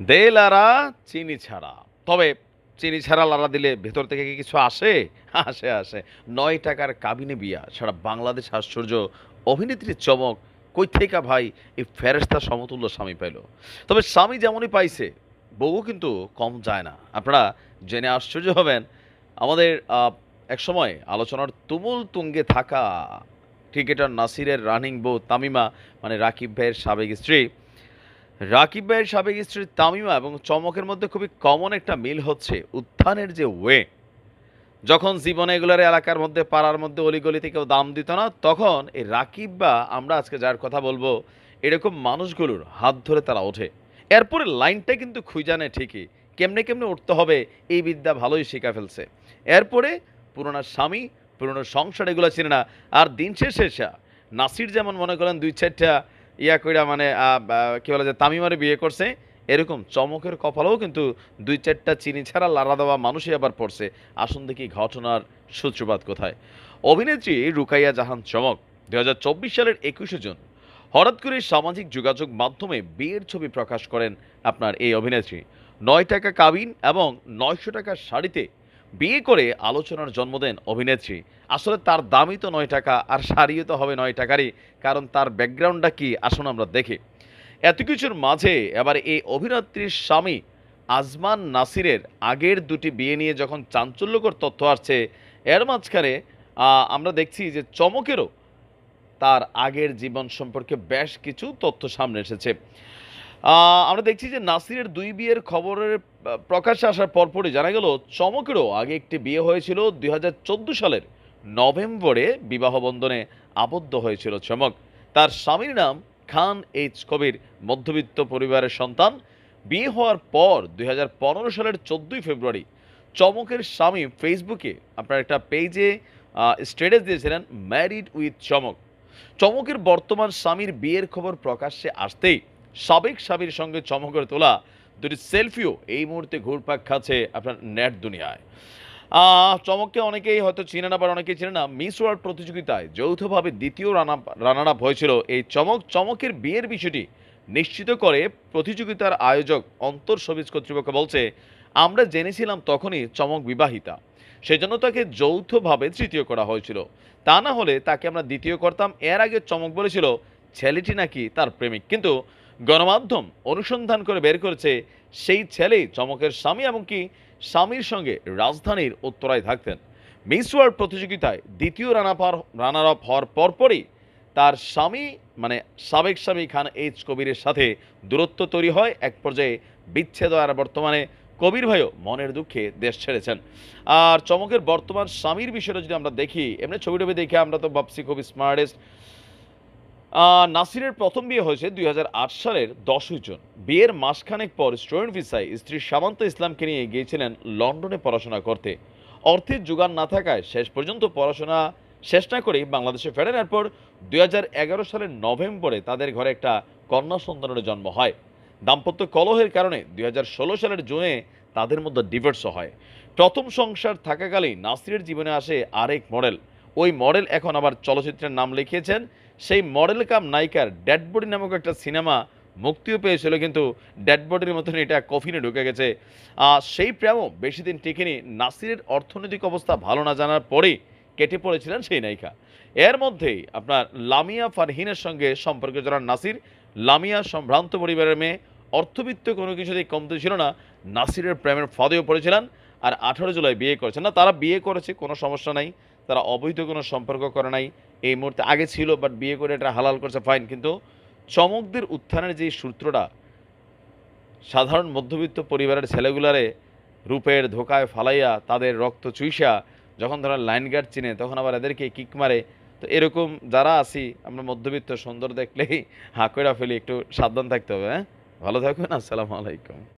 দে লারা চিনি ছাড়া। তবে চিনি ছাড়া লারা দিলে ভেতর থেকে কি কিছু আসে? আসে আসে। নয় টাকার কাবিনে বিয়া, সারা বাংলাদেশ আশ্চর্য। অভিনেত্রীর চমক, কই থেকে ভাই এই ফেরেস্তা সমতুল্য স্বামী পাইল? তবে স্বামী যেমনই পাইছে বউ কিন্তু কম যায় না। আপনারা জেনে আশ্চর্য হবেন, আমাদের এক সময় আলোচনার তুমুল তুঙ্গে থাকা ক্রিকেটার নাসিরের রানিং বউ তামিমা মানে রাকিব ভাইয়ের সাবেক স্ত্রী রাকিব ভাইয়ের সাবেক স্ত্রী তামিমা এবং চমকের মধ্যে খুবই কমন একটা মিল হচ্ছে উত্থানের যে ওয়ে যখন জীবনে এগুলার এলাকার মধ্যে, পাড়ার মধ্যে অলিগলিতে কেউ দাম দিত না, তখন এই রাকিব বা আমরা আজকে যার কথা বলব, এরকম মানুষগুলোর হাত ধরে তারা ওঠে। এরপরে লাইনটা কিন্তু খুঁজানে ঠিকই। কেমনে কেমনে উঠতে হবে, এই বিদ্যা ভালোই শিখা ফেলছে। এরপরে পুরোনো স্বামী, পুরোনো সংসার এগুলো চিনে না। আর দিন শেষে নাসির যেমন মনে করেন দুই চারটা ইয়া কইরা মানে কি বলে যে, তামিমারে বিয়ে করছে, এরকম চমকের কপালেও কিন্তু দুই চারটা চিনি ছাড়া লাড়া দেওয়া মানুষই আবার পড়ছে। আসুন দেখি ঘটনার সূত্রপাত কোথায়। অভিনেত্রী রুকাইয়া জাহান চমক, দুই হাজার চব্বিশ সালের একুশে জুন। হঠাৎ করে সামাজিক যোগাযোগ মাধ্যমে বিয়ের ছবি প্রকাশ করেন আপনার এই অভিনেত্রী। নয় টাকা কাবিন এবং নয়শো টাকার শাড়িতে বিয়ে করে আলোচনার জন্ম দেন অভিনেত্রী। আসলে তার দামই তো নয় টাকা, আর শাড়িও তো হবে নয় টাকারই, কারণ তার ব্যাকগ্রাউন্ডটা কি আসুন আমরা দেখি। এত কিছুর মাঝে এবার এই অভিনেত্রীর স্বামী আজমান নাসিরের আগের দুটি বিয়ে নিয়ে যখন চাঞ্চল্যকর তথ্য আসছে, এর মাঝখানে আমরা দেখছি যে চমকেরও তার আগের জীবন সম্পর্কে বেশ কিছু তথ্য সামনে এসেছে। আমরা দেখছি যে নাসিরের দুই বিয়ের খবরের প্রকাশ্যে আসার পরপরই জানা গেল, চমকেরও আগে একটি বিয়ে হয়েছিল দুই হাজার চোদ্দ সালের নভেম্বরে বিবাহ বন্ধনে আবদ্ধ হয়েছিল চমক। তার স্বামীর নাম খান এইচ কবির, মধ্যবিত্ত পরিবারের সন্তান। বিয়ে হওয়ার পর দুই হাজার পনেরো সালের চোদ্দই ফেব্রুয়ারি চমকের স্বামী ফেসবুকে আপনার একটা পেজে স্ট্যাটাস দিয়েছিলেন ম্যারিড উইথ চমক। চমকের বর্তমান স্বামীর বিয়ের খবর প্রকাশ্যে আসতেই সাবেক স্বামীর সঙ্গে চমকের তোলা দুটি সেলফিও এই মুহূর্তে ঘুরপাক খাচ্ছে আপনার নেট দুনিয়ায়। চমককে অনেকেই হয়তো চিনে না বা অনেকেই চিনে না, মিস ওয়ার্ল্ড প্রতিযোগিতায় যৌথভাবে দ্বিতীয় রানা রানার আপ হয়েছিল। এই চমক, চমকের বিয়ের বিষয়টি নিশ্চিত করে প্রতিযোগিতার আয়োজক অন্তর সবিজ কর্তৃপক্ষ বলছে, আমরা জেনেছিলাম তখনই চমক বিবাহিতা। সেজন্য তাকে যৌথভাবে তৃতীয় করা হয়েছিল। তা না হলে তাকে আমরা দ্বিতীয় করতাম। এর আগে চমক বলেছিল, ছেলেটি নাকি তার প্রেমিক। কিন্তু গণমাধ্যম অনুসন্ধান করে বের করেছে, সেই ছেলেই চমকের স্বামী এমনকি স্বামীর সঙ্গে রাজধানীর উত্তরায় থাকতেন। মিস ওয়ার্ল্ড প্রতিযোগিতায় দ্বিতীয় রানাপার রানার আপ হওয়ার পরপরই তার স্বামী মানে সাবেক স্বামী খান এইচ কবিরের সাথে দূরত্ব তৈরি হয়। এক পর্যায়ে বিচ্ছেদ আর বর্তমানে কবির ভাইও মনের দুঃখে দেশ ছেড়েছেন। আর চমকের বর্তমান স্বামীর বিষয়টা যদি আমরা দেখি, এমনি ছবি টবি দেখে আমরা তো ভাবছি খুবই স্মার্টেস্ট নাসিরের প্রথম বিয়ে হয়েছে দুই হাজার আট সালের দশই জুন। বিয়ের মাসখানেক পর স্টুডেন্ট ভিসায় স্ত্রী সামান্ত ইসলামকে নিয়ে গিয়েছিলেন লন্ডনে পড়াশোনা করতে। অর্থের যোগান না থাকায় শেষ পর্যন্ত পড়াশোনা শেষ না করেই বাংলাদেশে ফেরেন। এরপর দুই সালের নভেম্বরে তাদের ঘরে একটা কন্যা সন্তানের জন্ম হয়। দাম্পত্য কলহের কারণে দুই হাজার ষোলো সালের জুনে তাদের মধ্যে ডিভোর্সও হয়। প্রথম সংসার থাকাকালীন নাসিরের জীবনে আসে আরেক মডেল ওই মডেল এখন আবার চলচ্চিত্রের নাম লিখিয়েছেন সেই মডেল কাম নায়িকার ডেড বডি নামক একটা সিনেমা মুক্তিও পেয়েছিল, কিন্তু ডেড বডির মতন এটা কফিনে ঢুকে গেছে। সেই প্রেমও বেশি দিন টিকেনি। নাসিরের অর্থনৈতিক অবস্থা ভালো না জানার পরেই কেটে পড়েছিলেন সেই নায়িকা। এর মধ্যেই আপনার লামিয়া ফারহিনের সঙ্গে সম্পর্কে জড়ান নাসির। লামিয়া সম্ভ্রান্ত পরিবারের মেয়ে। অর্থবিত্ত কোনো কিছুতেই কমতে ছিল না। নাসিরের প্রেমের ফাঁদেও পড়েছিলেন। আর আঠারো জুলাই বিয়ে করেছেন। না, তারা বিয়ে করেছে, কোনো সমস্যা নাই। তারা অবৈধ কোনো সম্পর্ক করে নাই। এই মুহূর্তে আগে ছিল বাট বিয়ে করে এটা হালাল করছে ফাইন কিন্তু চমকদের উত্থানের যে সূত্রটা, সাধারণ মধ্যবিত্ত পরিবারের ছেলেগুলারে রূপের ধোকায় ফালাইয়া তাদের রক্ত চুইসা, যখন তারা লাইন গার্ড চিনে, তখন আবার এদেরকে কিক মারে। তো এরকম যারা আছি, আমরা মধ্যবিত্ত সুন্দর দেখলেই হাঁ কইরা ফেলি, একটু সাবধান থাকতে হবে হ্যাঁ? ভালো থাকবেন আসসালামু আলাইকুম।